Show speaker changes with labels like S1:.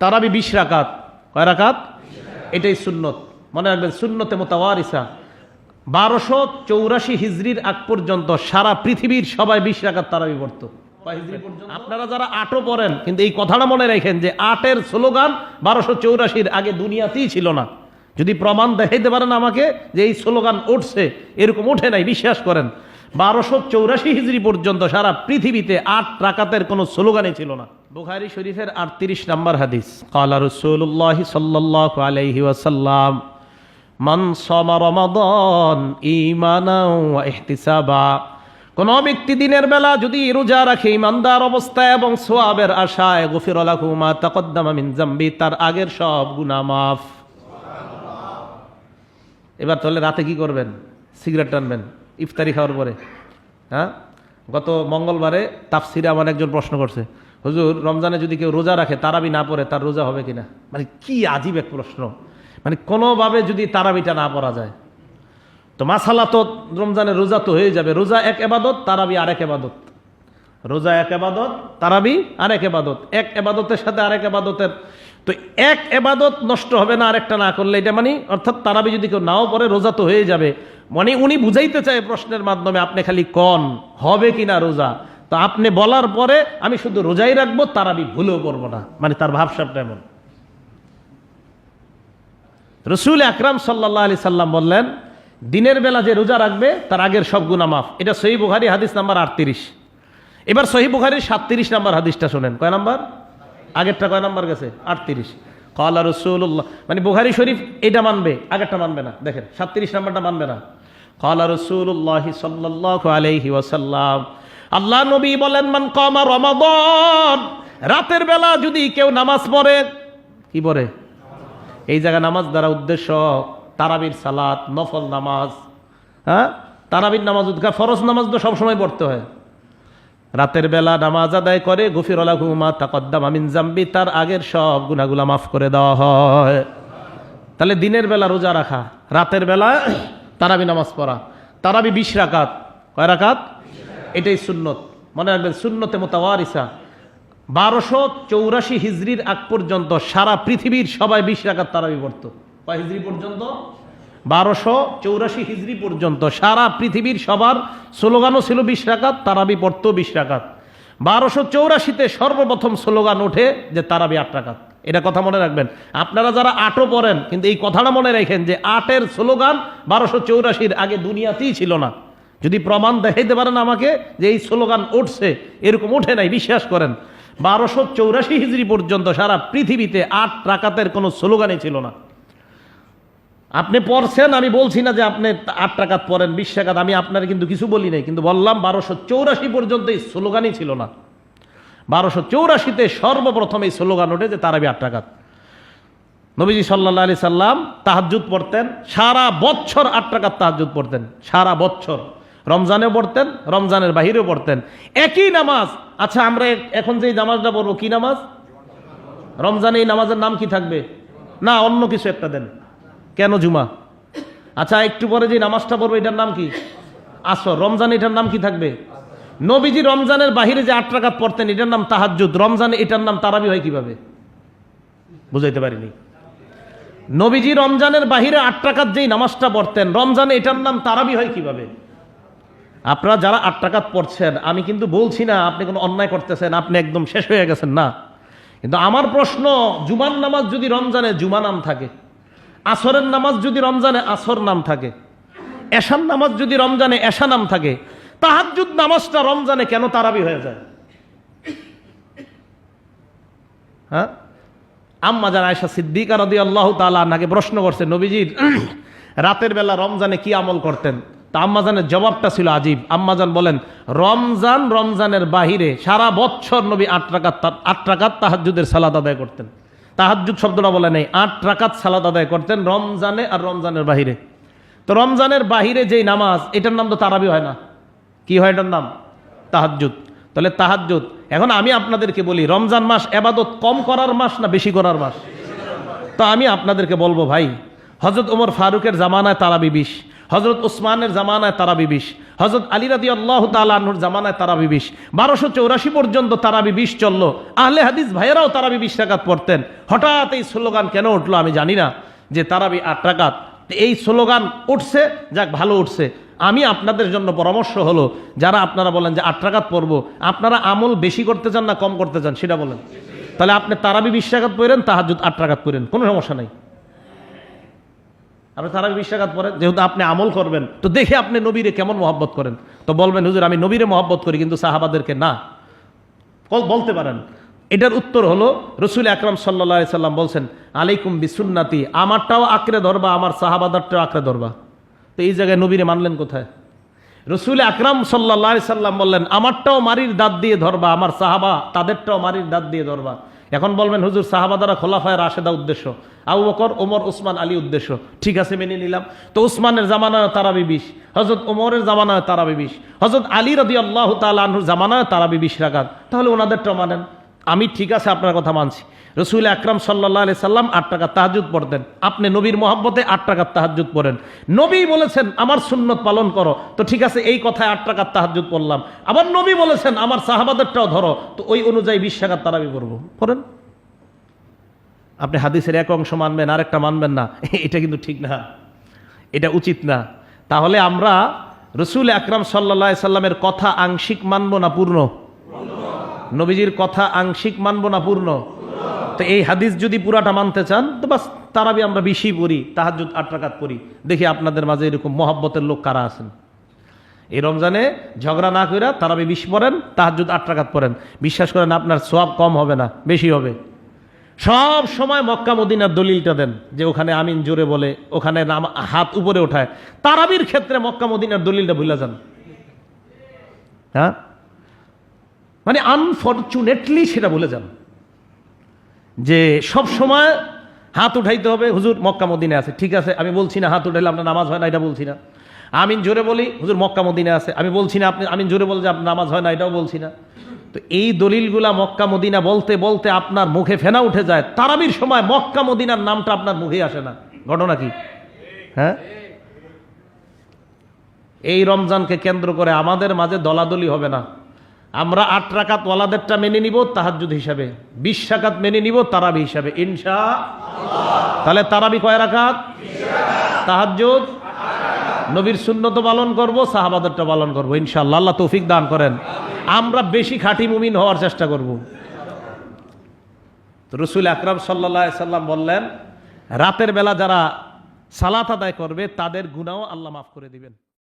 S1: তারাবি বিশ রাকাত। কয় রাকাত? এটাই সুন্নত। মনে রাখবেন, সুন্নতে মোতাওয়ারিসা। বারোশো চৌরাশি হিজড়ির আগ পর্যন্ত সারা পৃথিবীর সবাই বিশ রাকাত তারাবি পড়ত। আপনারা যারা আটও পড়েন, কিন্তু এই কথাটা মনে রাখেন যে আটের স্লোগান বারোশো চৌরাশির আগে দুনিয়াতেই ছিল না। যদি প্রমাণ দেখাইতে পারেন আমাকে যে এই স্লোগান উঠছে, এরকম ওঠে নাই, বিশ্বাস করেন। বারোশো চৌরাশি হিজড়ি পর্যন্ত সারা পৃথিবীতে আট রাকাতের কোনো স্লোগানই ছিল না। বুখারি শরীফের আটত্রিশ নম্বর হাদিস, কালা রসুল্লাহ সাল্লাহ আলাইহি ওয়াসাল্লাম, মান সমা রমাদন কোন ব্যক্তি দিনের বেলা যদি রোজা রাখে ইমানদার অবস্থায় এবং সোয়াবের আশায়, গফির লাহু মা তাকদ্দামা মিন জামবি তার আগের সব গুনাহ মাফ। এবার তাহলে রাতে কি করবেন? সিগারেট টানবেন। ইফতারি খাওয়ার পরে। হ্যাঁ? গত মঙ্গলবারে তাফসিরে আমার একজন প্রশ্ন করছে, হুজুর, রমজানে যদি কেউ রোজা রাখে, তারাবি না পড়ে, তার রোজা হবে কিনা? মানে কি আজীব এক প্রশ্ন। মানে কোনোভাবে যদি তারাবিটা না পড়া যায়। তো মাসালা তো রমজানে রোজা তো হয়ে যাবে। রোজা এক এবাদত, তারাবি আরেক এবাদত। রোজা এক এবাদত, তারাবি আর এক এবাদত। এক এবাদতের সাথে আরেক এবাদতের। তো এক এবাদত নষ্ট হবে না আরেকটা না করলে এটা মানে অর্থাৎ তারাবি যদি কেউ নাও পরে রোজা তো হয়ে যাবে। মানে উনি বুঝাইতে চায় প্রশ্নের মাধ্যমে আপনি খালি কন, হবে কি না রোজা। তো আপনি বলার পরে আমি শুধু রোজাই রাখব, তারাবি ভুলেও করব না। মানে তার ভাবসাবটা এমন। রসুল আকরাম সাল্লাহ আলি সাল্লাম বললেন, দিনের বেলা যে রোজা রাখবে, তার আগের সব গুণা মাফ। এটা সহি বুখারি, হাদিস নাম্বার আটত্রিশ। এবার সহি বুখারির সাতত্রিশ নাম্বার হাদিসটা শোনেন। কয় নাম্বার? আগেরটা কয় নাম্বার গেছে? আটত্রিশ। কলা রসুল্লাহ মানে বুখারি শরীফ এটা মানবে, আগেরটা মানবে না। দেখেন, সাতত্রিশ নাম্বারটা মানবে না। কলা রসুল্লাহ সাল্লাহ আলাইহি ওয়াসাল্লাম। আল্লাহ নবী বলেন, মান কমা রমাদন। রাতের বেলা যদি কেউ নামাজ পড়ে, কি পড়ে? এই জায়গায় নামাজ দ্বারা উদ্দেশ্য তারাবির সালাত, নফল নামাজ হ্যাঁ? তারাবির নামাজ উদ্ঘা ফরজ নামাজ তো সবসময় পড়তে হয়। রাতের বেলা নামাজ আদায় করে, গফির আলা ঘুমা তাকদ্দাম আমিন জাম্বি তার আগের সব গুনাগুলা মাফ করে দেওয়া হয়। তাহলে দিনের বেলা রোজা রাখা, রাতের বেলা তারাবি নামাজ পড়া। তারাবি বিশ রাকাত। কয় রাকাত? এটাই সুন্নত। মনে রাখবেন, সুন্নতে মোতাওয়ারিসা। বারোশো চৌরাশি হিজড়ির আগ পর্যন্ত সারা পৃথিবীর সবাই বিশ রাকাত তারাবি পড়তো। কয় হিজড়ি পর্যন্ত? বারোশো চৌরাশি হিজড়ি পর্যন্ত সারা পৃথিবীর সবার স্লোগানও ছিল বিশ তারাবি পড়ত বিশ রাকাত। বারোশো চৌরাশিতে সর্বপ্রথম স্লোগান ওঠে যে তারাবি আট রাকাত। এটা কথা মনে রাখবেন। আপনারা যারা আটও পড়েন, কিন্তু এই কথাটা মনে রাখেন যে আটের স্লোগান বারোশো চৌরাশির আগে দুনিয়াতেই ছিল না। যদি প্রমাণ দেখাইতে পারেন আমাকে যে এই স্লোগান উঠছে, এরকম ওঠে নাই, বিশ্বাস করেন। বারোশো চৌরাশি হিজড়ি পর্যন্ত সারা পৃথিবীতে আট রাকাতের কোনো স্লোগানই ছিল না। আপনি পড়ছেন, আমি বলছি না যে আপনি আট টাকাত পড়েন, বিশ টাকাত আমি আপনার কিন্তু কিছু বলি নাই, কিন্তু বললাম বারোশো চৌরাশি পর্যন্ত এই স্লোগানই ছিল না। বারোশো চৌরাশিতে সর্বপ্রথম এই স্লোগান ওঠে যে তারাবি আট টাকাত নবীজি সাল্লা আলি সাল্লাম তাহাজুদ পড়তেন, সারা বছর আট টাকার তাহাজুদ পড়তেন, সারা বছর। রমজানেও পড়তেন, রমজানের বাহিরেও পড়তেন। একই নামাজ আচ্ছা আমরা এখন যে নামাজটা পড়ব, কি নামাজ? রমজানে এই নামাজের নাম কি থাকবে? না, অন্য কিছু একটা দেন। কেন জুমা? আচ্ছা একটু পরে যে নামাজটা পড়ব, এটার নাম কি? আসর। রমজান, এটার নাম কি থাকবে? নবীজি রমজানের বাহিরে যে আট টাকা পড়তেন, এটার নাম তাহাজুদ রমজানে, এটার নাম তারাবি হয় কীভাবে? বুঝাইতে পারিনি। নবীজি রমজানের বাহিরে আট টাকার যেই নামাজটা পড়তেন, রমজানে, এটার নাম তারাবি হয় কীভাবে? আপনারা যারা আট টাকাত পড়ছেন, আমি কিন্তু বলছি না, আপনি কোনো অন্যায় করতেছেন, আপনি একদম শেষ হয়ে গেছেন, না। কিন্তু আমার প্রশ্ন জুমান নামাজ যদি রমজানে জুমা নাম থাকে আসরের নামাজ যদি রমজানে আসর নাম থাকে এশান নামাজ যদি রমজানে এশা নাম থাকে তাহাজুদ নামাজটা রমজানে কেন তারাবি হয়ে যায়? হ্যাঁ? আম্মা যান আয়সা সিদ্দিকা রদি আল্লাহ নাকি প্রশ্ন করছে, নবীজির রাতের বেলা রমজানে কি আমল করতেন? তা আম্মাজানের জবাবটা ছিল আজীব। আম্মাজান বলেন, রমজান রমজানের বাহিরে সারা বছর নবী আট রাকাত আট রাকাত তাহাজুদের সালাদ আদায় করতেন। তাহাজুদ শব্দটা বলে নেই। আট রাকাত সালাদ আদায় করতেন রমজানে আর রমজানের বাহিরে। তো রমজানের বাহিরে যেই নামাজ, এটার নাম তো তারাবি হয় না। কি হয় এটার নাম? তাহাজুদ তাহলে তাহাজুদ এখন আমি আপনাদেরকে বলি, রমজান মাস এবাদত কম করার মাস না বেশি করার মাস? তো আমি আপনাদেরকে বলব ভাই হজরত ওমর ফারুকের জামানায় তারাবি বিশ হজরত ওসমানের জামানায় তারাবি বিশ হজরত আলী রাদি আল্লাহ তালুর জামানায় তারাবি বিশ বারোশো চৌরাশি পর্যন্ত তারাবি বিশ চলল। আহলে হাদিস ভাইয়েরাও তারাবি বিশ টাকাত পড়তেন। হঠাৎ এই স্লোগান কেন উঠল আমি জানি না, যে তারাবি আট টাকাত এই স্লোগান উঠছে, যাক ভালো উঠছে। আমি আপনাদের জন্য পরামর্শ হলো, যারা আপনারা বলেন যে আট টাকাত পড়ব, আপনারা আমল বেশি করতে চান না কম করতে চান, সেটা বলেন। তাহলে আপনি তারাবি বিশ টাকাত পড়েন তাহাজুদ আট টাকাত পড়েন, কোনো সমস্যা নাই। আপনি তারাবি বিশ টাকাত পড়েন, যেহেতু আপনি আমল করবেন, তো দেখে আপনি নবীরে কেমন মহব্বত করেন? তো বলবেন, হুজুর, আমি নবীরে মহব্বত করি, কিন্তু সাহাবাদেরকে না। বলতে পারেন। এটার উত্তর হলো, রসুল আকরাম সাল্লা সাল্লাম বলছেন, আলাইকুম বিসুন্নাতি, আমারটাও আঁকড়ে ধরবা, আমার সাহাবাদারটাও আঁকড়ে ধরবা। তো এই জায়গায় নবীরে মানলেন কোথায়? রসুল আকরাম সাল্লা সাল্লাম বললেন, আমারটাও মারির দাঁত দিয়ে ধরবা, আমার সাহাবা তাদেরটাও মারির দাঁত দিয়ে ধরবা। এখন বলবেন, হুজুর, সাহাবাদারা খোলাফায় রাশেদা উদ্দেশ্য, আবু বকর, ওমর ওসমান আলী উদ্দেশ্য, ঠিক আছে, মেনে নিলাম। তো ওসমানের জামানায় তারাবি বিশ হজরত ওমরের জামানায় তারাবি বিশ হজরত আলী রদি আল্লাহ তালুর জামানায় তারাবি বিশ রাখাত। তাহলে ওনাদেরটা মানেন। আমি ঠিক আছে, আপনার কথা মানছি। রসুল আকরাম সাল্লাহ আলি সাল্লাম আট টাকা তাহাজুদ পড়তেন। আপনি নবীর মহব্বতে আট টাকার তাহাজুদ পড়েন। নবী বলেছেন, আমার সুন্নত পালন করো। তো ঠিক আছে, এই কথায় আট টাকার তাহাজুদ পড়লাম। আবার নবী বলেছেন, আমার সাহাবাদেরটাও ধরো। তো ওই অনুযায়ী বিশ টাকার তারাবি করব পড়েন? আপনি হাদিসের এক অংশ মানবেন, আরেকটা মানবেন না। এটা কিন্তু ঠিক না। এটা উচিত না। তাহলে আমরা রসুল আকরাম সাল্লা সাল্লামের কথা আংশিক মানব না পূর্ণ? নবীজির কথা আংশিক মানব না পূর্ণ? তো এই হাদিস যদি পুরাটা মানতে চান, তো বাস তারাবি আমরা বেশি পড়ি তাহাজুদ আট পড়ি। দেখি আপনাদের মাঝে এরকম মহব্বতের লোক কারা আছেন? এই রমজানে ঝগড়া না করে তারাবি বিশ পড়েন তাহাজুদ আট রাকাত পড়েন। বিশ্বাস করেন আপনার সোয়াব কম হবে না, বেশি হবে। সব সময় মক্কা মদিনার দলিলটা দেন, যে ওখানে আমিন জোরে বলে, ওখানে নাম- হাত উপরে ওঠায়। তারাবির ক্ষেত্রে মক্কা মদিনার দলিলটা ভুলে যান। হ্যাঁ? মানে আনফর্চুনেটলি সেটা বলে যান। যে সব সময় হাত উঠাইতে হবে, হুজুর মক্কা মদিনে আছে, ঠিক আছে, আমি বলছি না হাত উঠাইলে আপনার নামাজ হয় না, এটা বলছি না। আমিন জোরে বলি, হুজুর মক্কা মদিনে আছে, আমি বলছি না আপনি, আমিন জোরে বলে যে আপনার নামাজ হয় না, এটাও বলছি না। তো এই দলিলগুলা মক্কা মদিনা বলতে বলতে আপনার মুখে ফেনা উঠে যায়। তারাবির সময় মক্কা মদিনার নামটা আপনার মুখে আসে না। ঘটনা কি? হ্যাঁ? এই রমজানকে কেন্দ্র করে আমাদের মাঝে দলাদলি হবে না। আমরা আট রাকাত ওয়ালাদেরটা মেনে নিব তাহাজুদ হিসাবে। বিশ রাকাত মেনে নিব তারাবি হিসাবে। ইনশা তাহলে তারাবি কয় রাকাত? তাহাজুদ নবীর শূন্যত পালন করব, সাহাবাদেরটা পালন করব। ইনশাআল্লাহ, আল্লাহ তৌফিক দান করেন। আমরা বেশি খাঁটি মুমিন হওয়ার চেষ্টা করব। রসুল আকরাম সাল্লা সাল্লাম বললেন, রাতের বেলা যারা সালাত আদায় করবে, তাদের গুণাও আল্লাহ মাফ করে দিবেন।